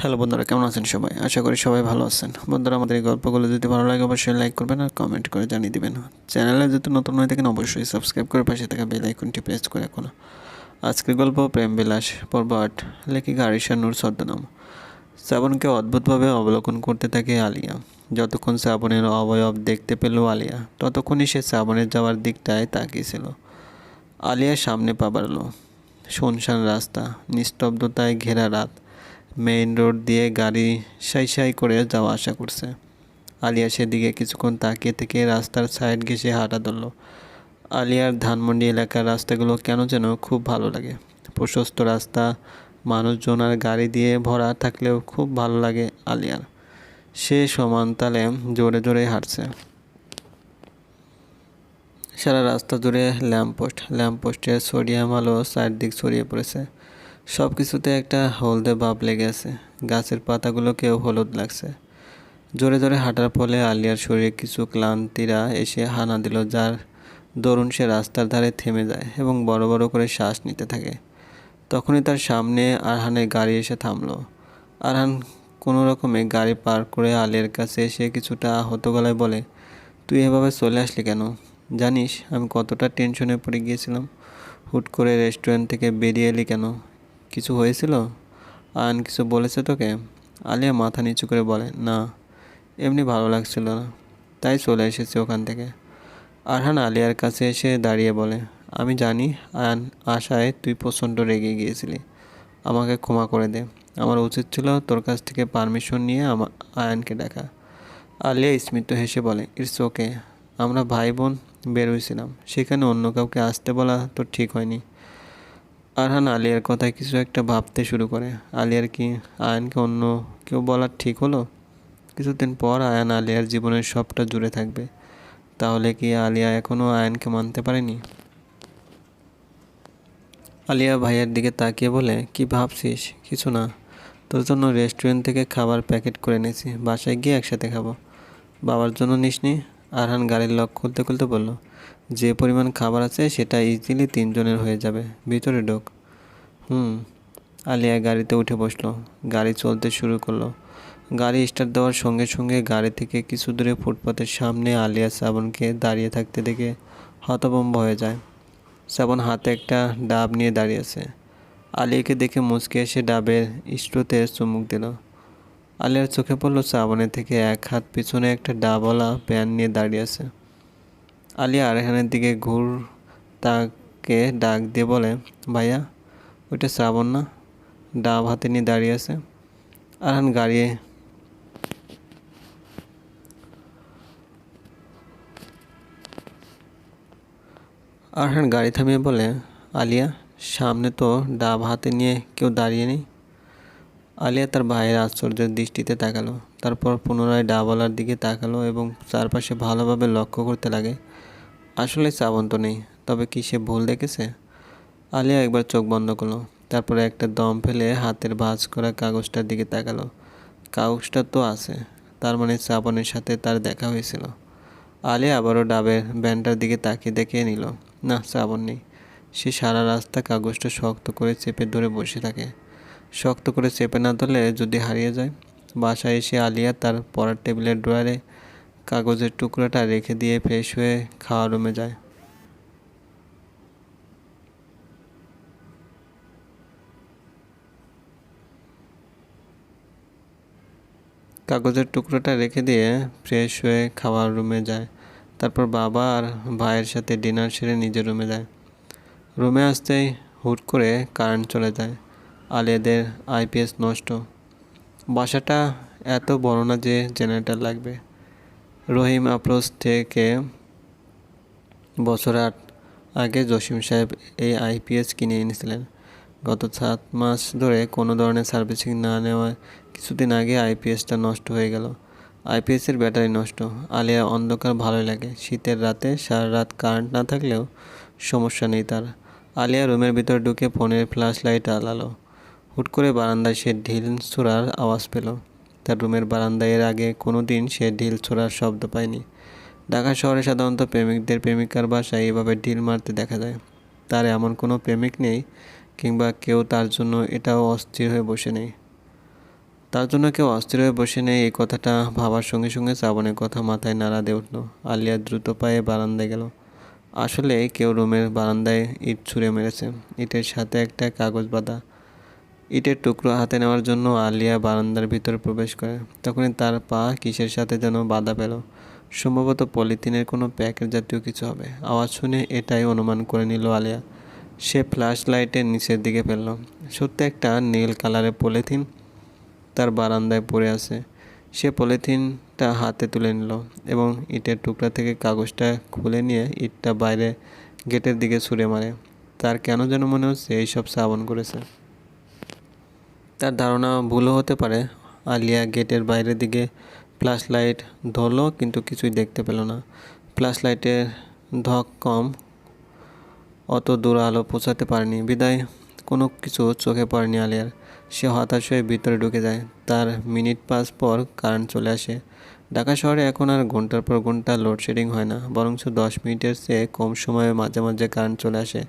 Hello বন্ধুরা, কেমন আছেন সবাই? আশা করি সবাই ভালো আছেন। বন্ধুরা, আমাদের এই গল্পগুলো যদি ভালো লাগে, অবশ্যই লাইক করবেন আর কমেন্ট করে জানিয়ে দিবেন। চ্যানেলে যদি নতুন হয়ে থাকেন, অবশ্যই সাবস্ক্রাইব করে পাশে থাকা বেল আইকনটি প্রেস করে রাখুন। আজকের গল্প, প্রেম বিলাস, পর্ব আট, লেখিকা আরিশা নূর ছদ্মনাম। শ্রাবণকে অদ্ভুতভাবে অবলোকন করতে থাকে আলিয়া। যতক্ষণ শ্রাবণের অবয়ব দেখতে পেল আলিয়া, ততক্ষণই সে শ্রাবণের যাওয়ার দিকটায় তাকিয়েছিল। আলিয়ার সামনে পা বাড়ালো। শুনশান রাস্তা, নিস্তব্ধতায় ঘেরা রাত। মেইন রোড দিয়ে গাড়ি সাই সাই করে যাওয়া আসা করছে। আলিয়া সেদিকে কিছুক্ষণ তাকিয়ে থেকে রাস্তার সাইড ঘেঁষে হাঁটা ধরল। আলিয়ার ধানমন্ডি এলাকার রাস্তাগুলো কেন যেন খুব ভালো লাগে। প্রশস্ত রাস্তা, মানুষজন আর গাড়ি দিয়ে ভরা থাকলেও খুব ভালো লাগে আলিয়ার। সে সমান তালে জোরে জোরে হাঁটছে। সারা রাস্তা জুড়ে ল্যাম্পপোস্ট ল্যাম্পপোস্টের সোডিয়াম আলো চারদিক ছড়িয়ে পড়েছে। সব কিছুতে একটা হলদে ভাব লেগে আছে। গাছের পাতাগুলোকেও হলুদ লাগছে। জোরে জোরে হাঁটার ফলে আলিয়ার শরীরে কিছু ক্লান্তিরা এসে হানা দিল, যার দরুন সে রাস্তার ধারে থেমে যায় এবং বড় বড় করে শ্বাস নিতে থাকে। তখনই তার সামনে আরহানের গাড়ি এসে থামলো। আরহান কোনো রকমে গাড়ি পার করে আলিয়ার কাছে এসে কিছুটা আহত গলায় বলে, তুই এভাবে চলে আসলি কেন? জানিস আমি কতটা টেনশনে পড়ে গিয়েছিলাম। হুট করে রেস্টুরেন্ট থেকে বেরিয়ে এলি কেন? কিছু হয়েছিল? আয়ন কিছু বলেছে তোকে? আলিয়া মাথা নিচু করে বলে, না, এমনি ভালো লাগছিল না। তাই চলে এসেছি ওখান থেকে। আরহান আলিয়ার কাছে এসে দাঁড়িয়ে বলে, আমি জানি আয়ান আশায় তুই প্রচণ্ড রেগে গিয়েছিলি। আমাকে ক্ষমা করে দে। আমার উচিত ছিল তোর কাছ থেকে পারমিশন নিয়ে আমার আয়ানকে ডাকা আলিয়া স্মিত হেসে বলে, ইটস ওকে। আমরা ভাই বোন বের হয়েছিলাম। সেখানে অন্য কাউকে আসতে বলা তো ঠিক হয়নি। আরহান আলিয়ার কথায় কিছু একটা ভাবতে শুরু করে। আলিয়ার কি আয়নকে অন্য কেউ বলার ঠিক হলো? কিছুদিন পর আয়ান আলিয়ার জীবনের সবটা জুড়ে থাকবে। তাহলে কি আলিয়া এখনও আয়নকে মানতে পারেনি? আলিয়া ভাইয়ের দিকে তাকিয়ে বলে, কি ভাবছিস? কিছু না। তোর জন্য রেস্টুরেন্ট থেকে খাবার প্যাকেট করে এনেছি। বাসায় গিয়ে একসাথে খাব। বাবার জন্য নিসনি? আরহান গাড়ির লক খুলতে খুলতে বলল, যে পরিমাণ খাবার আছে সেটা ইজিলি তিনজনের হয়ে যাবে। ভিতরে ঢোক। হুম। আলিয়া গাড়িতে উঠে বসল। গাড়ি চলতে শুরু করল। গাড়ি স্টার্ট দেওয়ার সঙ্গে সঙ্গে গাড়ি থেকে কিছু দূরে ফুটপাতের সামনে আলিয়া শ্রাবণকে দাঁড়িয়ে থাকতে দেখে হতভম্ব হয়ে যায়। শ্রাবণ হাতে একটা ডাব নিয়ে দাঁড়িয়ে আছে। আলিয়াকে দেখে মুচকে এসে ডাবের স্ট্রোতে চুমুক দিল। আলিয়ার চোখে পড়ল শ্রাবণের থেকে এক হাত পিছনে একটা ডাবলা প্যান নিয়ে দাঁড়িয়ে আছে। আলিয়া আরেহানের দিকে ঘুর তাকে ডাক দিয়ে বলে, ভাইয়া, ওইটা শ্রাবণ না, ডাব হাতে নিয়ে দাঁড়িয়ে আছে। আরহান গাড়িয়ে আরহান গাড়ি থামিয়ে বলে, আলিয়া, সামনে তো ডাব হাতে নিয়ে কেউ দাঁড়িয়ে নেই। আলিয়া তার ভাইয়ের আশ্চর্যের দৃষ্টিতে তাকালো, তারপর পুনরায় ডাবওয়ালার দিকে তাকালো এবং চারপাশে ভালোভাবে লক্ষ্য করতে লাগে। আসলে শ্রাবণ তো নেই, তবে কি সে ভুল দেখেছে? আলিয়া একবার চোখ বন্ধ করল, তারপরে একটা দম ফেলে হাতের ভাঁজ করা কাগজটার দিকে তাকালো। কাগজটা তো আছে, তার মানে শ্রাবণের সাথে তার দেখা হয়েছিল। আলিয়া আবারও ডাবের ব্যানটার দিকে তাকিয়ে দেখে নিল, না, শ্রাবণ নেই। সে সারা রাস্তা কাগজটা শক্ত করে চেপে ধরে বসে থাকে। শক্ত করে চেপে না ধরলে যদি হারিয়ে যায়, বাসায় এসে আলিয়া তার পড়ার টেবিলের ড্রয়ারে কাগজের টুকরোটা রেখে দিয়ে ফ্রেশ হয়ে খাওয়া রুমে যায়। কাগজের টুকরোটা রেখে দিয়ে ফ্রেশ হয়ে খাওয়ার রুমে যায়। তারপর বাবা আর ভাইয়ের সাথে ডিনার সেরে নিজের রুমে যায়। রুমে আসতেই হুট করে কারেন্ট চলে যায়। আলিয়াদের আইপিএস নষ্ট। বাসাটা এত বড় না যে জেনারেটর লাগবে। রহিম আপ্রোচ থেকে বছর আট আগে জসিম সাহেব এই আইপিএস কিনে এনেছিলেন। গত সাত মাস ধরে কোনো ধরনের সার্ভিসিং না নেওয়ায় কিছুদিন আগে আইপিএসটা নষ্ট হয়ে গেল। আইপিএসের ব্যাটারি নষ্ট, আলিয়া অন্ধকার ভালোই লাগে। শীতের রাতে সারা রাত কারেন্ট না থাকলেও সমস্যা নেই তার। আলিয়া রুমের ভিতর ঢুকে ফোনের ফ্ল্যাশ লাইট আলালো হুট করে বারান্দায় সে ঢিল ছোড়ার আওয়াজ পেল। তার রুমের বারান্দায় এর আগে কোনো দিন সে ঢিল ছোড়ার শব্দ পায়নি। ঢাকা শহরে সাধারণত প্রেমিকদের প্রেমিকার বাসায় এভাবে ঢিল মারতে দেখা যায়। তার এমন কোনো প্রেমিক নেই, কিংবা কেউ তার জন্য এটাও অস্থির হয়ে বসে নেই। তার জন্য কেউ অস্থির হয়ে বসে নেই এই কথাটা ভাবার সঙ্গে সঙ্গে শ্রাবণের কথা মাথায় নাড়া দিয়ে উঠল। আলিয়া দ্রুত পায়ে বারান্দায় গেল। আসলে কেউ রুমের বারান্দায় ইট ছুঁড়ে মেরেছে। ইটের সাথে একটা কাগজ বাঁধা। ইটের টুকরো হাতে নেওয়ার জন্য আলিয়া বারান্দার ভিতরে প্রবেশ করে। তখনই তার পা কিসের সাথে যেন বাধা পেল। সম্ভবত পলিথিনের কোনো প্যাকেট জাতীয় কিছু হবে। আওয়াজ শুনে এটাই অনুমান করে নিল আলিয়া। সে ফ্ল্যাশ লাইটের নিচের দিকে ফেলল। সত্যি একটা নীল কালারের পলিথিন তার বারান্দায় পড়ে আছে। সে পলিথিনটা হাতে তুলে নিল এবং ইটের টুকরা থেকে কাগজটা খুলে নিয়ে ইটটা বাইরে গেটের দিকে ছুঁড়ে মারে। তার কেন যেন মনে হচ্ছে এইসব শ্রাবণ করেছে। তার ধারণা ভুলও হতে পারে। আলিয়া গেটের বাইরের দিকে ফ্ল্যাশ লাইট ধরলো, কিন্তু কিছুই দেখতে পেল না। ফ্ল্যাশ লাইটের ধক কম, অত দূর আলো পৌঁছাতে পারেনি। বিদায়, কোনো কিছু চোখে পড়েনি আলিয়ার। সে হতাশ হয়ে ভিতরে ঢুকে যায়। তার মিনিট পাঁচ পর কারেন্ট চলে আসে। ঢাকা শহরে এখন আর ঘণ্টার পর ঘণ্টা লোডশেডিং হয় না বরং দশ মিনিটের চেয়ে কম সময়ে মাঝে মাঝে কারেন্ট চলে আসে।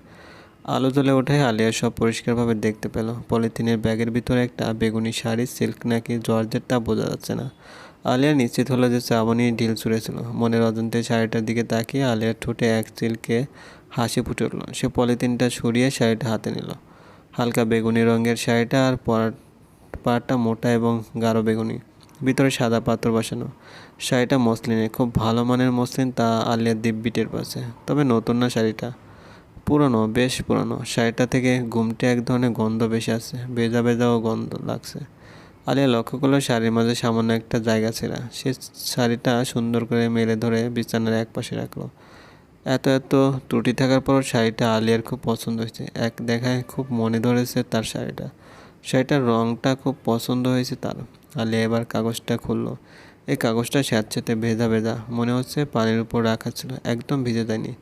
আলো জ্বলে ওঠে, আলিয়া সব পরিষ্কারভাবে দেখতে পেল। পলিথিনের ব্যাগের ভিতরে একটা বেগুনি শাড়ি, সিল্ক নাকি জর্জের তা বোঝা যাচ্ছে না। আলিয়া নিশ্চিত হলো যে শ্রাবণী ঢিল ছুঁড়েছিল। মনের অজন্তে শাড়িটার দিকে তাকিয়ে আলিয়ার ঠোঁটে এক চিলকে হাসি ফুটে উঠল। সে পলিথিনটা সরিয়ে শাড়িটা হাতে নিল। হালকা বেগুনি রঙের শাড়িটা আর পাড়টা মোটা এবং গাঢ় বেগুনি। ভিতরে সাদা পাথর বসানো। শাড়িটা মসলিনে খুব ভালো মানের মসলিন তা আলিয়ার দিব্যিটের পাশে তবে নতুন না শাড়িটা। পুরনো, বেশ পুরনো। শাড়িটা থেকে ঘুমটে এক ধরনের গন্ধ বেশি আছে ভেজা ভেজাও গন্ধ লাগছে। আলিয়া, লক্ষ্য করল শাড়ির মাঝে সামান্য একটা জায়গা ছেঁড়া সে শাড়িটা সুন্দর করে মেলে ধরে বিছানার এক পাশে রাখল। এত এত ত্রুটি থাকার পর শাড়িটা আলিয়ার খুব পছন্দ হয়েছে। এক দেখায় খুব মনে ধরেছে তার শাড়িটা। শাড়িটার রঙটা খুব পছন্দ হয়েছে তার। আলিয়া এবার কাগজটা খুললো। এই কাগজটা স্যাঁতস্যাঁতে ভেজা ভেজা। মনে হচ্ছে পানির উপর রাখা ছিল। একদম ভিজে যায়নি।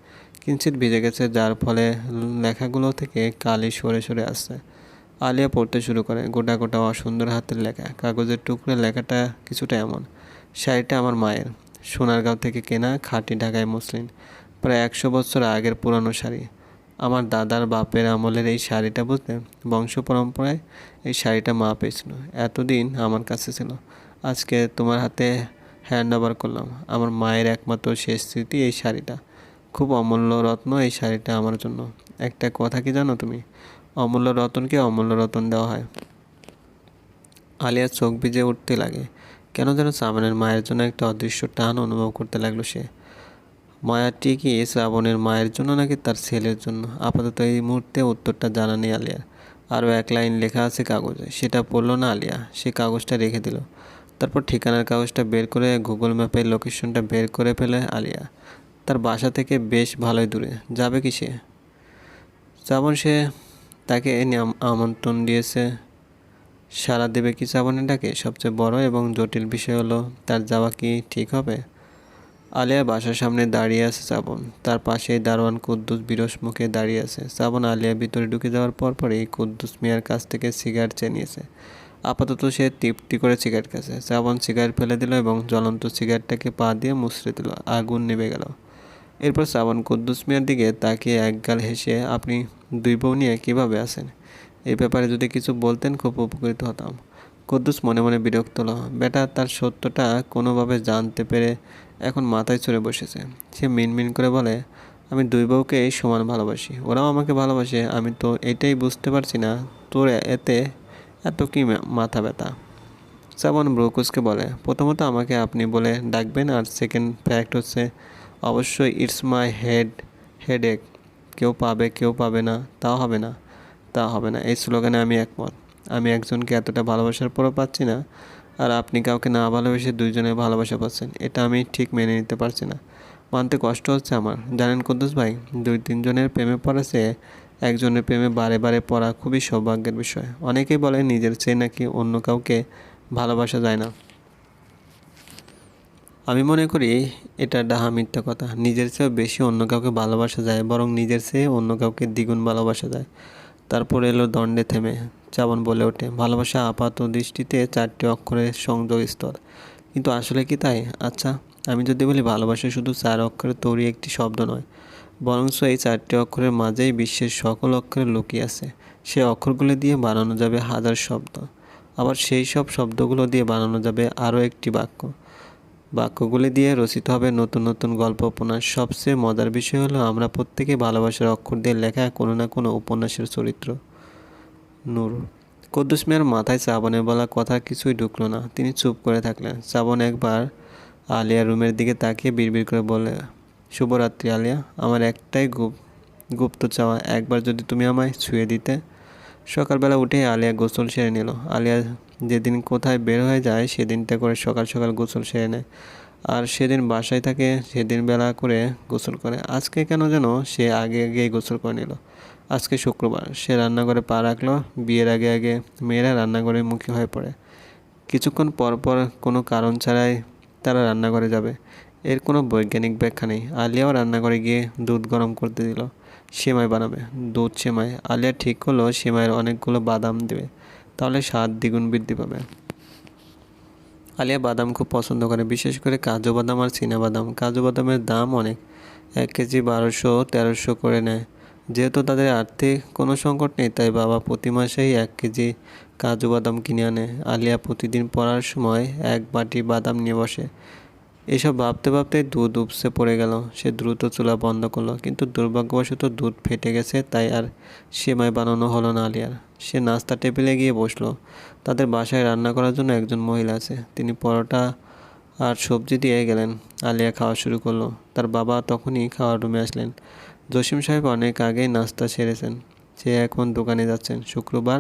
কিঞ্চিত ভিজে গেছে, যার ফলে লেখাগুলো থেকে কালি সরে সরে আসছে। আলিয়া পড়তে শুরু করে, গোটা গোটা অসুন্দর হাতের লেখা। কাগজের টুকরে, লেখাটা কিছুটা এমন। শাড়িটা আমার মায়ের। সোনারগাঁও থেকে কেনা খাঁটি ঢাকায় মুসলিম প্রায় একশো বছর আগের পুরানো শাড়ি। আমার দাদার বাপের আমলের এই শাড়িটা বুঝতে বংশ পরম্পরায় এই শাড়িটা মা পেয়েছিল। এতদিন আমার কাছে ছিল। আজকে তোমার হাতে হ্যান্ড ওভার করলাম। আমার মায়ের একমাত্র শেষ স্মৃতি এই শাড়িটা। খুব অমূল্য রত্ন এই শাড়িটা আমার জন্য। একটা কথা কি জানো তুমি? অমূল্য রতনকে অমূল্য রতন দেওয়া হয়। আলিয়ার চোখ ভিজে উঠতে লাগে। কেন যেন সামনের মায়ের জন্য একটা অদৃশ্য টান অনুভব করতে লাগল সে। মায়াটি কি শ্রাবণের মায়ের জন্য নাকি তার ছেলের জন্য? আপাতত এই মুহূর্তে উত্তরটা জানা নেই আলিয়ার। আরও এক লাইন লেখা আছে কাগজে। সেটা পড়ল না আলিয়া। সে কাগজটা রেখে দিল। তারপর ঠিকানার কাগজটা বের করে গুগল ম্যাপের লোকেশনটা বের করে ফেলে আলিয়া। তার বাসা থেকে বেশ ভালোই দূরে। যাবে কি সে? শ্রাবণ সে তাকে এনে আমন্ত্রণ দিয়েছে। সারা দেবে কি শ্রাবণীটাকে সবচেয়ে বড় এবং জটিল বিষয় হলো, তার যাওয়া কি ঠিক হবে? আলিয়ার বাসার সামনে দাঁড়িয়ে আছে শ্রাবণ তার পাশেই দারোয়ান কুদ্দুস বিরস মুখে দাঁড়িয়ে আছে। শ্রাবণ আলিয়া ভিতরে ঢুকে যাওয়ার পর পরেই কুদ্দুস মিয়ার কাছ থেকে সিগারেট চেয়ে নিয়েছে। আপাতত সে তৃপ্তি করে সিগারেট খেয়েছে শ্রাবণ সিগারেট ফেলে দিল এবং জ্বলন্ত সিগারেটটাকে পা দিয়ে মুছড়ে দিল। আগুন নেমে গেল। এরপর শ্রাবণ কুদ্দুস মিয়ার দিকে তাকিয়ে একগাল হেসে, আপনি দুই বউ নিয়ে কীভাবে আছেন? এই ব্যাপারে যদি কিছু বলতেন খুব উপকৃত হতাম। কুদ্দুস মনে মনে বিরক্ত হলো। বেটা, তার সত্যটা কোনোভাবে জানতে পেরে এখন মাথায় চড়ে বসেছে। সে মিনমিন করে বলে, আমি দুই বউকে সমান ভালোবাসি। ওরাও আমাকে ভালোবাসে। আমি তো এটাই বুঝতে পারছি না, তোর এতে এত কি মাথা ব্যথা? শ্রাবণ ব্রুকুসকে বলে, প্রথমত আমাকে আপনি বলে ডাকবেন আর সেকেন্ড ফ্যাক্ট হচ্ছে অবশ্যই ইটস মাই হেড হেডেক কেউ পাবে কেউ পাবে না, তাও হবে না তা হবে না। এই স্লোগানে আমি একমত। আমি একজনকে এতটা ভালোবাসার পরও পাচ্ছি না, আর আপনি কাউকে না ভালোবেসে দুইজনে ভালোবাসা পাচ্ছেন, এটা আমি ঠিক মেনে নিতে পারছি না। মানতে কষ্ট হচ্ছে আমার। জানেন কুদ্দুস ভাই, দুই তিনজনের প্রেমে পড়েছে একজনের প্রেমে বারে বারে পড়া খুবই সৌভাগ্যের বিষয়। অনেকেই বলে নিজের চেয়ে নাকি অন্য কাউকে ভালোবাসা যায় না। আমি মনে করি এটা ডাহা মিথ্যা কথা। নিজের চেয়েও বেশি অন্য কাউকে ভালোবাসা যায়, বরং নিজের চেয়ে অন্য কাউকে দ্বিগুণ ভালোবাসা যায়। তারপর এলো দণ্ডে থেমে। চাবন বলে ওঠে, ভালোবাসা আপাত দৃষ্টিতে চারটি অক্ষরের সংযোগ স্তর। কিন্তু আসলে কি তাই? আচ্ছা আমি যদি বলি ভালোবাসা শুধু চার অক্ষরে তৈরি একটি শব্দ নয়, বরঞ্চ এই চারটি অক্ষরের মাঝেই বিশ্বের সকল অক্ষরে লুকিয়ে আছে। সে অক্ষরগুলো দিয়ে বানানো যাবে হাজার শব্দ। আবার সেই সব শব্দগুলো দিয়ে বানানো যাবে আরও একটি বাক্য। বাক্যগুলি দিয়ে রচিত হবে নতুন নতুন গল্প উপন্যাস। সবচেয়ে মজার বিষয় হলো, আমরা প্রত্যেকে ভালোবাসার অক্ষর দিয়ে লেখা কোনো না কোনো উপন্যাসের চরিত্র। নূর। কদ্দুস মিয়ার মাথায় শ্রাবণের বলা কথা কিছুই ঢুকলো না। তিনি চুপ করে থাকলেন। শ্রাবণ একবার আলিয়া রুমের দিকে তাকিয়ে বিড়বিড় করে বলে শুভরাত্রি আলিয়া, আমার একটাই গুপ, গুপ্ত চাওয়া, একবার যদি তুমি আমায় ছুঁয়ে দিতে। সকালবেলা উঠে আলিয়া গোসল সেরে নিল। আলিয়া যেদিন কোথায় বের হয়ে যায়, সেদিনটা করে সকাল সকাল গোসল সেরে নেয়। আর সেদিন বাসায় থাকে, সেদিন বেলা করে গোসল করে। আজকে কেন যেন সে আগে আগেই গোসল করে নিল। আজকে শুক্রবার, সে রান্নাঘরে পা রাখল। বিয়ের আগে আগে মেয়েরা রান্নাঘরে মুখী হয়ে পড়ে। কিছুক্ষণ পর পর কোনো কারণ ছাড়াই তারা রান্নাঘরে যাবে। এর কোনো বৈজ্ঞানিক ব্যাখ্যা নেই। আলিয়াও রান্নাঘরে গিয়ে দুধ গরম করতে দিল। সেমাই বানাবে। দুধ সেমাই। আলিয়া ঠিক করল, সেমাইয়ের অনেকগুলো বাদাম দেবে। তাহলে স্বাদ দ্বিগুণ বৃদ্ধি পাবে। আলিয়া বাদাম খুব পছন্দ করে, বিশেষ করে কাজু বাদাম আর চীনা বাদাম। কাজু বাদামের দাম অনেক, এক কেজি বারোশো, তেরোশো করে নেয়। যেহেতু তাদের আর্থিক কোনো সংকট নেই, তাই বাবা প্রতি মাসেই এক কেজি কাজু বাদাম কিনে আনে। আলিয়া প্রতিদিন পড়ার সময় এক বাটি বাদাম নিয়ে বসে। এসব ভাবতে ভাবতে দুধ উপসে পড়ে গেল। সে দ্রুত চুলা বন্ধ করল, কিন্তু দুর্ভাগ্যবশত দুধ ফেটে গেছে, তাই আর সেমাই বানানো হলো না আলিয়ার। সে নাস্তা টেবিলে গিয়ে বসল। তাদের বাসায় রান্না করার জন্য একজন মহিলা আছে। তিনি পরোটা আর সবজি দিয়ে গেলেন। আলিয়া খাওয়া শুরু করল। তার বাবা তখনই খাওয়ার রুমে আসলেন। জসিম সাহেব অনেক আগেই নাস্তা সেরেছেন। সে এখন দোকানে যাচ্ছেন। শুক্রবার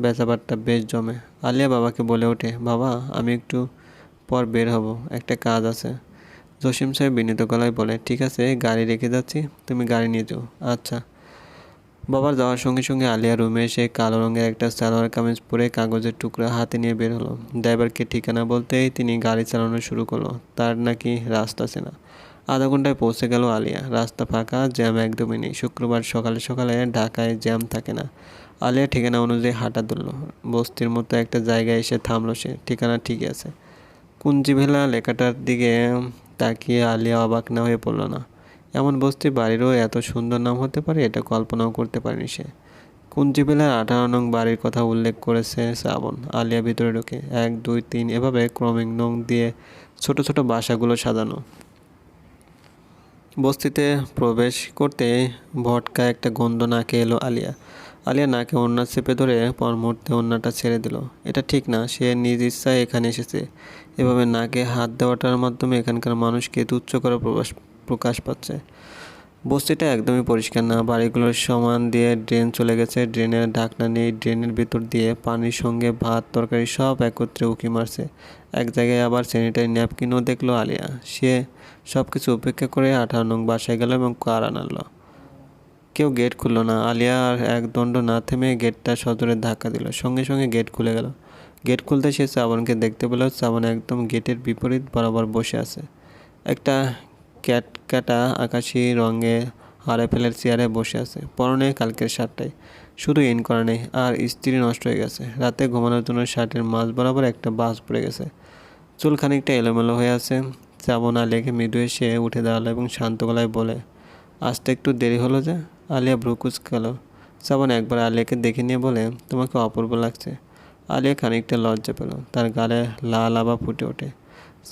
বেচাবারটা বেশ জমে। আলিয়া বাবাকে বলে ওঠে, বাবা, আমি একটু পর বের হব। একটা কাজ আছে। জসিম সাহেব বিনীত গলায় বলে, ঠিক আছে, গাড়ি রেখে যাচ্ছি, তুমি গাড়ি নিয়ে যাও। আচ্ছা। বাবার যাওয়ার সঙ্গে সঙ্গে আলিয়া রুমে এসে কালো রঙের একটা সালোয়ার কামিজ পরে কাগজের টুকরা হাতে নিয়ে বের হলো। ড্রাইভারকে ঠিকানা বলতেই তিনি গাড়ি চালানো শুরু করল। তার নাকি রাস্তা চেনা আধা ঘন্টায় পৌঁছে গেল আলিয়া। রাস্তা ফাঁকা, জ্যাম একদমই নেই। শুক্রবার সকালে সকালে ঢাকায় জ্যাম থাকে না। আলিয়া ঠিকানা অনুযায়ী হাঁটা ধরল। বস্তির মতো একটা জায়গায় এসে থামলো সে। ঠিকানা ঠিকই আছে। কুঞ্জিভেলা লেখাটার দিকে তাকিয়ে আলিয়া অবাক না হয়ে পড়ল না। এমন বস্তি বাড়িরও এত সুন্দর নাম হতে পারে এটা কল্পনাও করতে পারেনি সে। কুঞ্জিবেলার আঠারো নং বাড়ির কথা উল্লেখ করেছে শ্রাবণ। আলিয়া ভিতরে ঢুকে। এক, দুই, তিন এভাবে ক্রমিক নং দিয়ে ছোট ছোট বাসাগুলো সাজানো। বস্তিতে প্রবেশ করতে ভটকা একটা গন্ধ নাকে এলো আলিয়া। আলিয়া নাকে ওড়না চেপে ধরে পর মুহূর্তে ওড়নাটা ছেড়ে দিল। এটা ঠিক না, সে নিজ ইচ্ছায় এখানে এসেছে। এভাবে নাকে হাত দেওয়াটার মাধ্যমে এখানকার মানুষকে তুচ্ছ করে প্রকাশ প্রকাশ পাচ্ছে। বস্তিটা একদমই পরিষ্কার না, বাড়িগুলোর সমান দিয়ে ড্রেন চলে গেছে। ড্রেনের ঢাকনা নেই, ড্রেনের ভিতর দিয়ে পানির সঙ্গে ভাত, তরকারি সব একত্রে উঁকি মারছে। এক জায়গায় আবার স্যানিটারি ন্যাপকিনও দেখল আলিয়া। সে সব কিছু উপেক্ষা করে আঠারো নং বাসায় গেল এবং কার আনালো। কেউ গেট খুললো না। আলিয়া আর এক দণ্ড না থেমে গেটটা সজোরে ধাক্কা দিল। সঙ্গে সঙ্গে গেট খুলে গেল। গেট খুলতে সে শ্রাবণকে দেখতে পেল। শ্রাবণ একদম গেটের বিপরীত বরাবর বসে আছে। একটা ক্যাটকাটা আকাশি রঙে হারে ফেলের চেয়ারে বসে আছে। পরনে কালকের শার্টটাই। শুধু ইন করা নেই, আর স্ত্রী নষ্ট হয়ে গেছে। রাতে ঘুমানোর জন্য শার্টের মাঝ বরাবর একটা বাস পড়ে গেছে। চুল খানিকটা এলোমেলো হয়ে আছে। শ্রাবণ আলিয়াকে মৃদু এসে উঠে দাঁড়াল এবং শান্ত গলায় বলে আসতে একটু দেরি হলো যে। আলিয়া ভ্রুকুচ গেল শ্রাবণ একবার আলিয়াকে দেখে নিয়ে বলে, তোমাকে অপূর্ব লাগছে। আলিয়া খানিকটা লজ্জা পেল, তার গালে লাল আবা ফুটে ওঠে।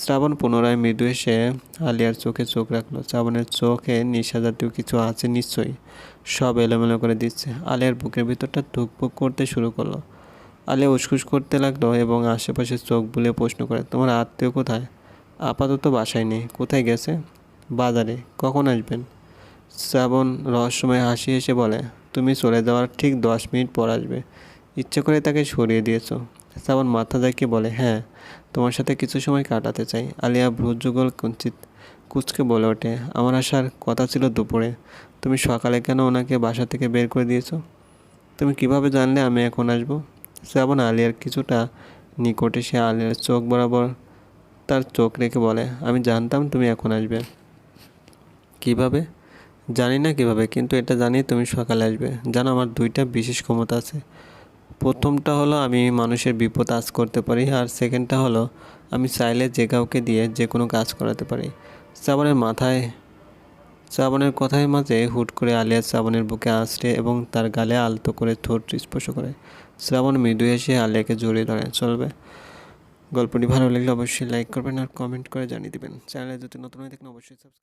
শ্রাবণ পুনরায় মৃদু এসে আলিয়ার চোখে চোখ রাখল। শ্রাবণের চোখে নিশা জাতীয় কিছু আছে নিশ্চয়ই, সব এলোমেলো করে দিচ্ছে। আলিয়ার বুকের ভিতরটা ধুকপুক করতে শুরু করল। আলিয়া উসকুস করতে লাগল এবং আশেপাশে চোখ বুলে প্রশ্ন করে, তোমার আত্মীয় কোথায়? আপাতত বাসায় নেই। কোথায় গেছে? বাজারে। কখন আসবেন? শ্রাবণ রহস্যময় হাসি এসে বলে, তুমি চলে যাওয়ার ঠিক দশ মিনিট পর আসবে। ইচ্ছে করে তাকে সরিয়ে দিয়েছ। শ্রাবণ মাথা দেখে বলে হ্যাঁ তোমার সাথে কিছু সময় কাটাতে চাই। আলিয়া ভ্রুযুগল কুঞ্চিত কুচকে বলে ওঠে, আমার আসার কথা ছিল দুপুরে। তুমি সকালে কেন ওনাকে বাসা থেকে বের করে দিয়েছ? তুমি কীভাবে জানলে আমি এখন আসব? শ্রাবণ আলিয়ার কিছুটা নিকটে সে আলিয়ার চোখ বরাবর তার চোখ রেখে বলে, আমি জানতাম তুমি এখন আসবে। কীভাবে? জানি না কীভাবে, কিন্তু এটা জানি তুমি সকালে আসবে। জানো আমার দুইটা বিশেষ ক্ষমতা আছে। প্রথমটা হলো আমি মানুষের বিপদ আজ করতে পারি, আর সেকেন্ডটা হলো আমি চাইলে যে কাউকে দিয়ে যে কোনো কাজ করাতে পারি। শ্রাবণের মাথায়, শ্রাবণের কথায় মাঝে হুট করে আলিয়া শ্রাবণের বুকে আঁচড়ে এবং তার গালে আলতো করে ঠোঁট স্পর্শ করে। শ্রাবণ মৃদু এসে আলিয়াকে জড়িয়ে ধরে, চলবে। গল্পটি ভালো লাগলে অবশ্যই লাইক করবেন আর কমেন্ট করে জানিয়ে দিবেন। চ্যানেলে যদি নতুন হয়ে থাকেন, অবশ্যই সাবস্ক্রাইব